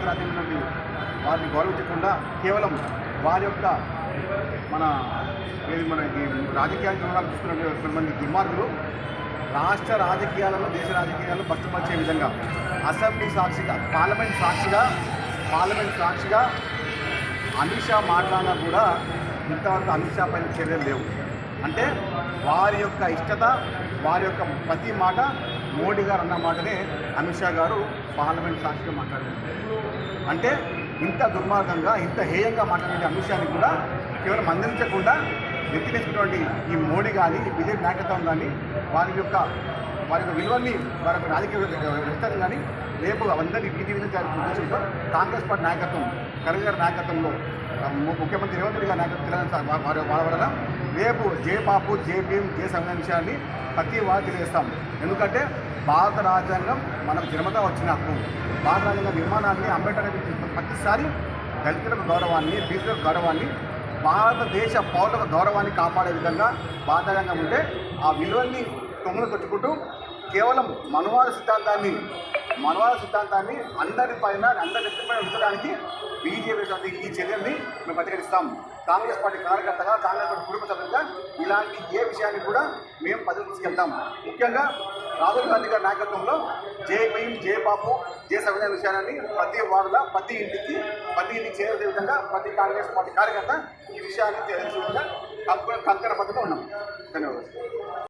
పత్ర అధ్యయనం వారిని గౌరవించకుండా కేవలం వారి యొక్క మన ఏది మనకి రాజకీయానికి చూస్తున్న కొంతమంది దుర్మార్గులు రాష్ట్ర రాజకీయాలను దేశ రాజకీయాలను భక్తపరిచే విధంగా అసెంబ్లీ సాక్షిగా పార్లమెంట్ సాక్షిగా పార్లమెంట్ సాక్షిగా అమిత్ షా మాట్లాడినా కూడా ఇంతవరకు అమిత్ షా పైన చర్యలు లేవు. అంటే వారి యొక్క ఇష్టత వారి యొక్క ప్రతి మాట మోడీ గారు అన్న మాటనే అమిత్ షా గారు పార్లమెంట్ సాక్షిగా మాట్లాడారు. అంటే ఇంత దుర్మార్గంగా ఇంత హేయంగా మాట్లాడే అంశాన్ని కూడా కేవలం అందించకుండా ఎత్తినేసినటువంటి ఈ మోడీ కానీ ఈ బీజేపీ నాయకత్వం కానీ వారి యొక్క వారి యొక్క విలువల్ని వారి యొక్క రాజకీయ వ్యవస్థను కానీ రేపు అందరినీ వీధి విధంగా ఉద్దేశంతో కాంగ్రెస్ పార్టీ నాయకత్వం కరీం గారి నాయకత్వంలో ముఖ్యమంత్రి రేవంత్ రెడ్డి గారి నాయకత్వం తెలంగాణ వారి వారి రేపు జే బాపు జే భీమ్ జే సంఘ విషయాన్ని ప్రతి వారు తెలియజేస్తాం. ఎందుకంటే భారత రాజ్యాంగం మనకు జన్మగా వచ్చిన హక్కు భారత రాజ్యాంగ నిర్మాణాన్ని అంబేద్కర్ ప్రతిసారి దళితులకు గౌరవాన్ని బీసీలకు గౌరవాన్ని భారతదేశ పౌరుల గౌరవాన్ని కాపాడే విధంగా బాధ్యంగా ఉంటే ఆ విలువల్ని తొమ్మిది కొట్టుకుంటూ కేవలం మనువాద సిద్ధాంతాన్ని మనువాద సిద్ధాంతాన్ని అందరి పైన అందరి వ్యక్తిపైన ఉంచడానికి బీజేపీ ఈ చర్యల్ని మేము ప్రతిఘటిస్తాం కాంగ్రెస్ పార్టీ కార్యకర్తగా కాంగ్రెస్ పార్టీ కుటుంబ సభ్యులుగా ఇలాంటి ఏ విషయాన్ని కూడా మేము పదవి తీసుకెళ్తాం. ముఖ్యంగా రాహుల్ గాంధీ గారి నాయకత్వంలో జై భీమ్ జై బాపు జై సంవిధాన విషయాన్ని ప్రతి వార్డులో ప్రతి ఇంటికి ప్రతి ఇంటికి చేరే విధంగా ప్రతి కాంగ్రెస్ పార్టీ కార్యకర్త ఈ విషయాన్ని తెలిసే విధంగా కంకర కంకర పద్ధతిలో ఉన్నాం. ధన్యవాదాలు.